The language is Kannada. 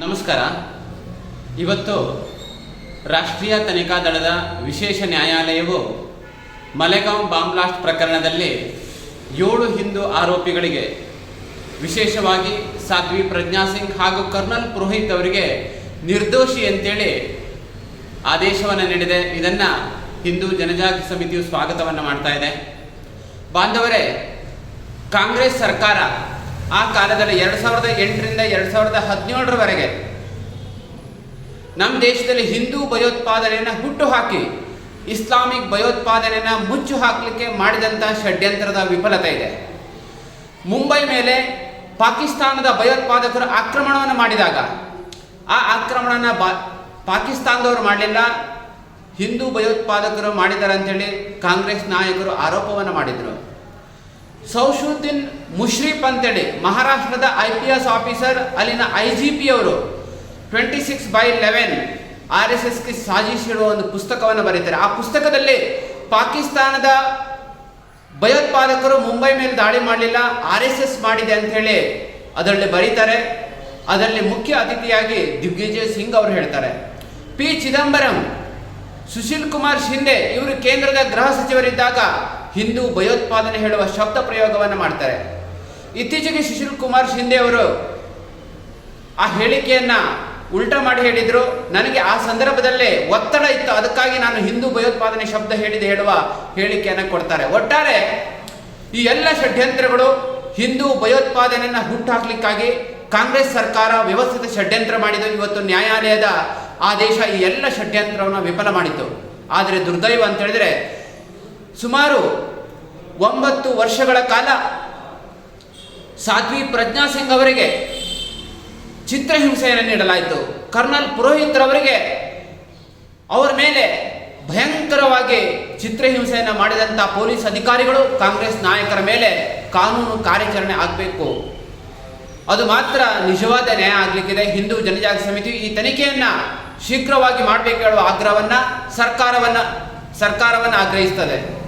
ನಮಸ್ಕಾರ. ಇವತ್ತು ರಾಷ್ಟ್ರೀಯ ತನಿಖಾ ದಳದ ವಿಶೇಷ ನ್ಯಾಯಾಲಯವು ಮಲೆಗಾಂವ್ ಬಾಂಬ್ಲಾಸ್ಟ್ ಪ್ರಕರಣದಲ್ಲಿ ಏಳು ಹಿಂದೂ ಆರೋಪಿಗಳಿಗೆ ವಿಶೇಷವಾಗಿ ಸಾಧ್ವಿ ಪ್ರಜ್ಞಾ ಸಿಂಗ್ ಹಾಗೂ ಕರ್ನಲ್ ಪುರೋಹಿತ್ ಅವರಿಗೆ ನಿರ್ದೋಷಿ ಅಂತೇಳಿ ಆದೇಶವನ್ನು ನೀಡಿದೆ. ಇದನ್ನು ಹಿಂದೂ ಜನಜಾತಿ ಸಮಿತಿಯು ಸ್ವಾಗತವನ್ನು ಮಾಡ್ತಾ ಇದೆ. ಬಾಂಧವರೇ, ಕಾಂಗ್ರೆಸ್ ಸರ್ಕಾರ ಆ ಕಾಲದಲ್ಲಿ ಎರಡು ಸಾವಿರದ ಎಂಟರಿಂದ ಎರಡು ಸಾವಿರದ ಹದಿನೇಳರವರೆಗೆ ನಮ್ಮ ದೇಶದಲ್ಲಿ ಹಿಂದೂ ಭಯೋತ್ಪಾದನೆಯನ್ನು ಹುಟ್ಟು ಹಾಕಿ ಇಸ್ಲಾಮಿಕ್ ಭಯೋತ್ಪಾದನೆಯನ್ನು ಮುಚ್ಚು ಹಾಕಲಿಕ್ಕೆ ಮಾಡಿದಂಥ ಷಡ್ಯಂತ್ರದ ವಿಫಲತೆ ಇದೆ. ಮುಂಬೈ ಮೇಲೆ ಪಾಕಿಸ್ತಾನದ ಭಯೋತ್ಪಾದಕರು ಆಕ್ರಮಣವನ್ನು ಮಾಡಿದಾಗ, ಆ ಆಕ್ರಮಣನ ಬಾ, ಪಾಕಿಸ್ತಾನದವರು ಮಾಡಲಿಲ್ಲ, ಹಿಂದೂ ಭಯೋತ್ಪಾದಕರು ಮಾಡಿದ್ದಾರೆ ಅಂತೇಳಿ ಕಾಂಗ್ರೆಸ್ ನಾಯಕರು ಆರೋಪವನ್ನು ಮಾಡಿದರು. ಸೌಶುದ್ದೀನ್ ಮುಶ್ರೀಫ್ ಅಂತೇಳಿ ಮಹಾರಾಷ್ಟ್ರದ ಐ ಪಿ ಎಸ್ ಆಫೀಸರ್, ಅಲ್ಲಿನ ಐ ಜಿ ಪಿ ಅವರು twenty six by eleven R S ಎಸ್ಗೆ ಸಾಜಿಶ್ ಒಂದು ಪುಸ್ತಕವನ್ನು ಬರೀತಾರೆ. ಆ ಪುಸ್ತಕದಲ್ಲಿ ಪಾಕಿಸ್ತಾನದ ಭಯೋತ್ಪಾದಕರು ಮುಂಬೈ ಮೇಲೆ ದಾಳಿ ಮಾಡಲಿಲ್ಲ, ಆರ್ ಎಸ್ ಎಸ್ ಮಾಡಿದೆ ಅಂತ ಹೇಳಿ ಅದರಲ್ಲಿ ಬರೀತಾರೆ. ಅದರಲ್ಲಿ ಮುಖ್ಯ ಅತಿಥಿಯಾಗಿ ದಿಗ್ವಿಜಯ್ ಸಿಂಗ್ ಅವರು ಹೇಳ್ತಾರೆ. ಪಿ ಚಿದಂಬರಂ, ಸುಶೀಲ್ ಕುಮಾರ್ ಶಿಂದೆ ಇವರು ಕೇಂದ್ರದ ಗೃಹ ಸಚಿವರಿದ್ದಾಗ ಹಿಂದೂ ಭಯೋತ್ಪಾದನೆ ಹೇಳುವ ಶಬ್ದ ಪ್ರಯೋಗವನ್ನು ಮಾಡ್ತಾರೆ. ಇತ್ತೀಚೆಗೆ ಸುಶೀಲ್ ಕುಮಾರ್ ಶಿಂದೆ ಅವರು ಆ ಹೇಳಿಕೆಯನ್ನು ಉಲ್ಟಾ ಮಾಡಿ ಹೇಳಿದರು. ನನಗೆ ಆ ಸಂದರ್ಭದಲ್ಲೇ ಒತ್ತಡ ಇತ್ತು. ಅದಕ್ಕಾಗಿ ನಾನು ಹಿಂದೂ ಭಯೋತ್ಪಾದನೆ ಶಬ್ದ ಹೇಳಿದೆ ಹೇಳುವ ಹೇಳಿಕೆಯನ್ನು ಕೊಡ್ತಾರೆ. ಒಟ್ಟಾರೆ ಈ ಎಲ್ಲ ಷಡ್ಯಂತ್ರಗಳು ಹಿಂದೂ ಭಯೋತ್ಪಾದನೆಯನ್ನು ಹುಟ್ಟಾಕ್ಲಿಕ್ಕಾಗಿ ಕಾಂಗ್ರೆಸ್ ಸರ್ಕಾರ ವ್ಯವಸ್ಥಿತ ಷಡ್ಯಂತ್ರ ಮಾಡಿದ್ದು. ಇವತ್ತು ನ್ಯಾಯಾಲಯದ ಆದೇಶ ಈ ಎಲ್ಲ ಷಡ್ಯಂತ್ರವನ್ನು ವಿಫಲ ಮಾಡಿತು ಆದರೆ ದುರ್ದೈವ ಅಂತ ಹೇಳಿದ್ರೆ ಸುಮಾರು ಒಂಬತ್ತು ವರ್ಷಗಳ ಕಾಲ ಸಾಧ್ವಿ ಪ್ರಜ್ಞಾ ಸಿಂಗ್ ಅವರಿಗೆ ಚಿತ್ರಹಿಂಸೆಯನ್ನು ನೀಡಲಾಯಿತು. ಕರ್ನಲ್ ಪುರೋಹಿತ್ರವರಿಗೆ ಅವರ ಮೇಲೆ ಭಯಂಕರವಾಗಿ ಚಿತ್ರಹಿಂಸೆಯನ್ನು ಮಾಡಿದಂಥ ಪೊಲೀಸ್ ಅಧಿಕಾರಿಗಳು, ಕಾಂಗ್ರೆಸ್ ನಾಯಕರ ಮೇಲೆ ಕಾನೂನು ಕಾರ್ಯಾಚರಣೆ ಆಗಬೇಕು. ಅದು ಮಾತ್ರ ನಿಜವಾದ ನ್ಯಾಯ ಆಗಲಿಕ್ಕಿದೆ. ಹಿಂದೂ ಜನಜಾಗೃತಿ ಸಮಿತಿ ಈ ತನಿಖೆಯನ್ನು ಶೀಘ್ರವಾಗಿ ಮಾಡಬೇಕು ಹೇಳುವ ಆಗ್ರಹವನ್ನ ಸರ್ಕಾರವನ್ನ, ಸರ್ಕಾರವನ್ನು ಆಗ್ರಹಿಸ್ತದೆ.